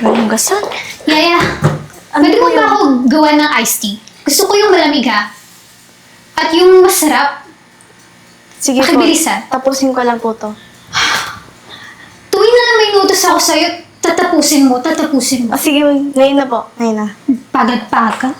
Maraming gasan. Yaya, Ano pwede po mo ba ako gawa ng iced tea? Gusto ko yung malamig ha. At yung masarap. Sige po. Pakibilisan. Tapusin ko lang po to. Tuwing na lang may nutos ako sa'yo, tatapusin mo, tatapusin mo. Ah, sige, ngayon na po. Ngayon na. Pagad-paga.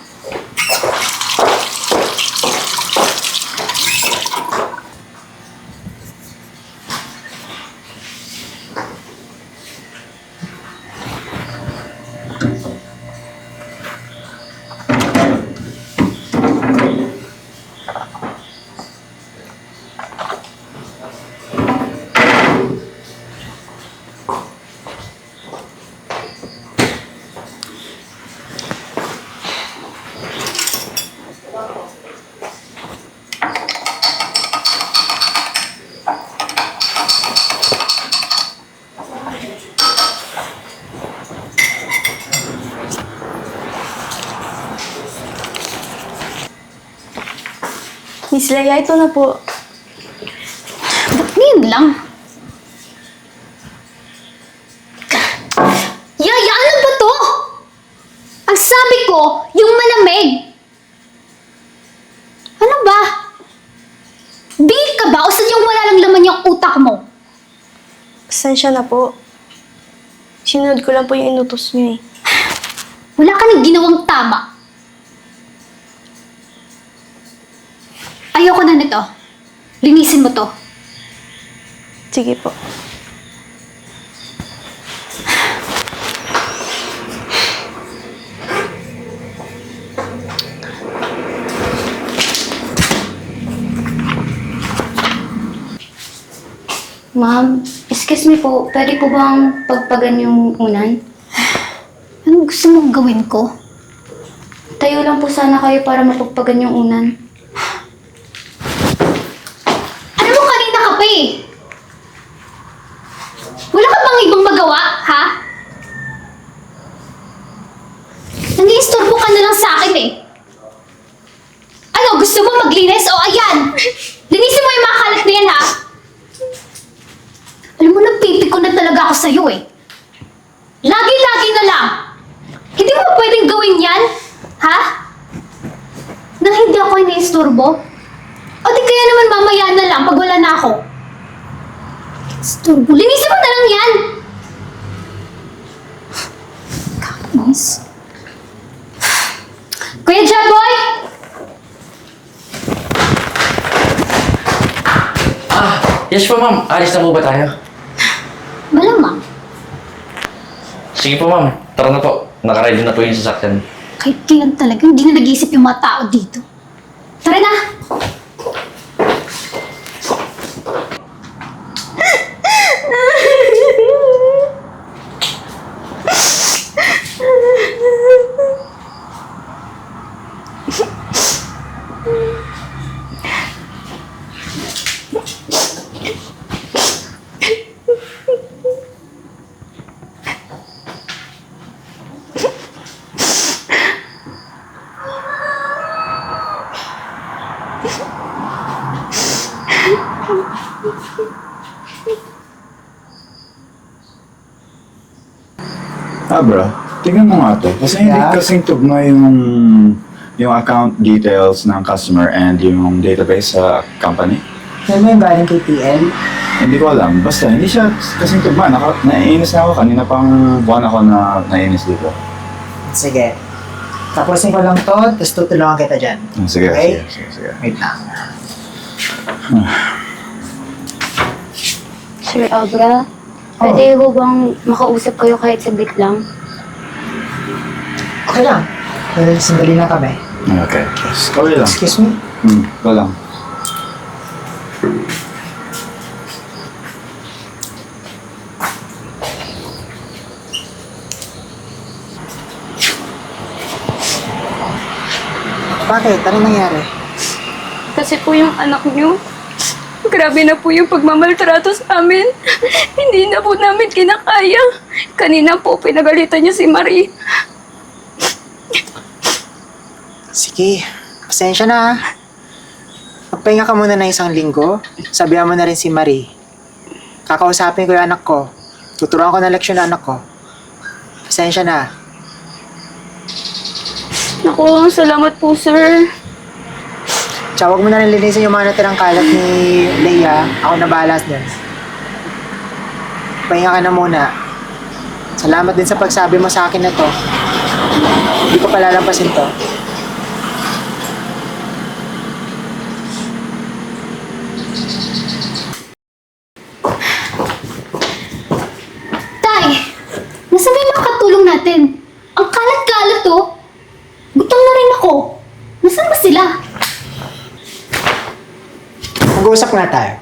Miss Leia, ito na po. Ba't ngayon lang? Yaya, ano ba to? Ang sabi ko, yung malamig. Ano ba? Big ka ba o sadyang wala lang laman yung utak mo? Pasensya na po. Sinunod ko lang po yung inutos niyo eh. Wala ka nang ginawang tama. Ayoko na nito. Linisin mo to. Sige po. Ma'am, excuse me po, pwede po bang pagpagan yung unan? Anong gusto mong gawin ko? Tayo lang po sana kayo para mapagpagan yung unan. Ano mo kanina ka pa eh? Wala ka bang ibang magawa, ha? Nangiistorbo ka na lang sa akin eh. Ano, gusto mo maglinis? O ayan! Linisin mo yung mga kalat na yan, ha? Alam mo, nagpipiko na talaga ako sa'yo eh. Lagi-lagi na lang. Hindi mo pwedeng gawin yan? Ha? Nang hindi ako iniistorbo? O di kaya naman mamaya na lang pag wala na ako. Istorbo. Linisin mo na lang yan! Kakainis. Yes po ma'am. Alis na po ba tayo? Malamang. Sige po ma'am. Tara na po. Nakaready na po yung sasakyan. Kahit kailan talaga, hindi na nag-iisip yung mga tao dito. Tara na! Ah, bro. Tingnan mo nga to. Kasi hindi Yeah. kasing tugma yung yung account details ng customer and yung database sa company. Yan mo yung galing kay TL? Hindi ko alam. Basta, hindi siya kasing tugma. Naka, naiinis na ako. Kanina pang buwan ako na naiinis dito. Sige. Tapusin ko lang to, tapos tutulungan kita dyan. Ah, Sige, Okay. sige, sige, sige. Wait lang. Sir Abra, pwede ho bang makausap kayo kahit saglit lang? Okay lang. Well, sandali na kami. Okay. Yes. Kawin lang. Excuse me? Hmm, ikaw lang. Bakit? Ano nangyari? Kasi po yung anak niyo, grabe na po yung pagmamaltrato sa amin. Hindi na po namin kinakaya. Kanina po pinagalitan niya si Marie. Sige. Pasensya na. ah. Magpahinga ka muna na isang linggo. Sabihan mo na rin si Marie. Kakausapin ko yung anak ko. Tuturuan ko ng leksyon ng anak ko. Pasensya na. Naku, salamat po, sir. Tsaka huwag mo na nilinisin yung mga natirang kalat ni Leia. Ako na balas dyan. Pahinga ka na muna. Salamat din sa pagsabi mo sa akin na to. Hindi ko palalampasin to. Tay, nasa ba yung mga katulong natin? Ang kalat-kalat to. Gutom na rin ako. Nasaan ba sila? Mag-uusap nga tayo.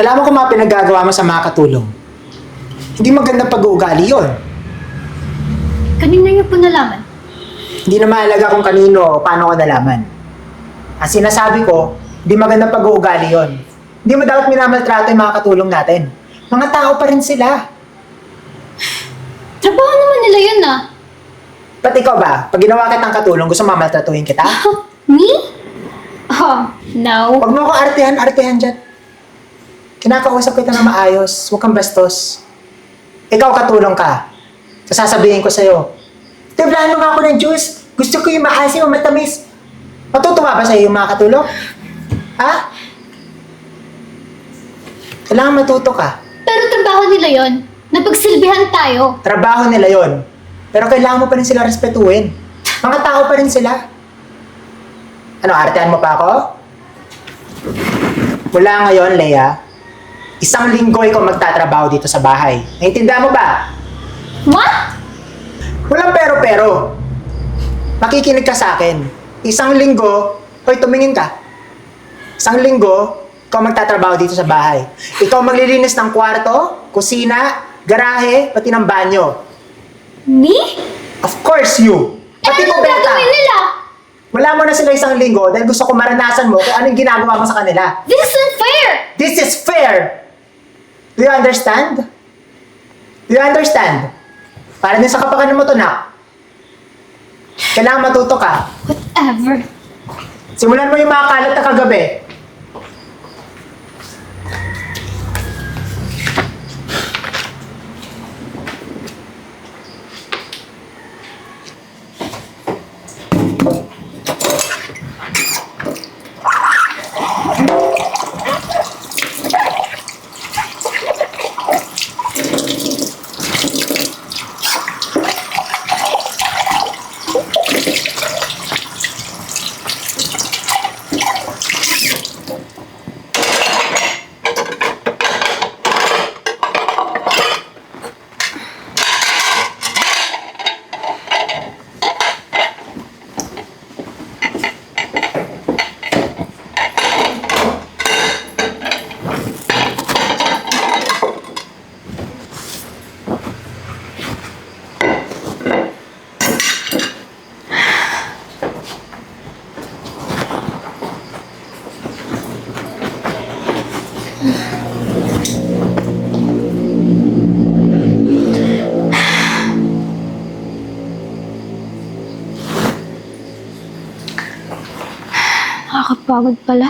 Alam mo kung mga pinaggagawa mo sa mga katulong. Hindi maganda pag-uugali yon. Kanina niyo po nalaman. Hindi na mahalaga kung kanino o paano ko nalaman. Ang sinasabi ko, hindi maganda pag-uugali yon. Hindi mo dapat minamaltrato yung mga katulong natin. Mga tao pa rin sila. Trabaho naman nila yun ah. Ba't ikaw ba? Pag ginawa kitang katulong, gusto mamaltratuhin kita? Me? Oh, no. Huwag mo ako artehan, artehan dyan. Kinakausap kita na maayos. Huwag kang bastos. Ikaw katulong ka. So, sasabihin ko sa'yo, Tiblahan mo nga ako ng juice. Gusto ko yung maasim o matamis. Matutuwa ba sa'yo yung mga katulong? Ha? Kailangan matuto ka. Pero trabaho nila yon. Napagsilbihan tayo. Trabaho nila yon. Pero kailangan mo pa rin sila respetuhin. Mga tao pa rin sila. Ano, artehan mo pa ako? Mula ngayon, Leia, isang linggo ikaw magtatrabaho dito sa bahay. Naintindihan mo ba? What? Walang pero-pero. Makikinig ka sa akin. Isang linggo, hoy, tumingin ka. Isang linggo, ikaw magtatrabaho dito sa bahay. Ikaw maglilinis ng kwarto, kusina, garahe, pati ng banyo. Me? Of course, you. Eh, Pati mo, Beta. gagawin nila? Wala mo na sila isang linggo dahil gusto ko maranasan mo kung anong ginagawa mo sa kanila. This is unfair! This is fair! Do you understand? Do you understand? Para din sa kapakanan mo to, nak. Kailangan matuto ka. Whatever. Simulan mo yung mga kalat na kagabi. Nakakapagod pala.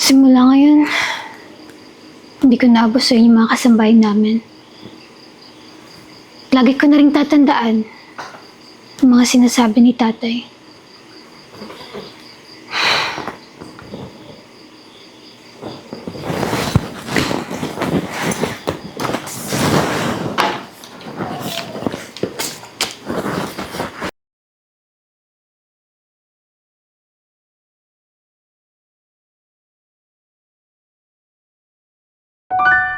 Simula ngayon, hindi ko naabuso yung mga kasambahay namin. Lagi ko na rin tatandaan ang mga sinasabi ni tatay. you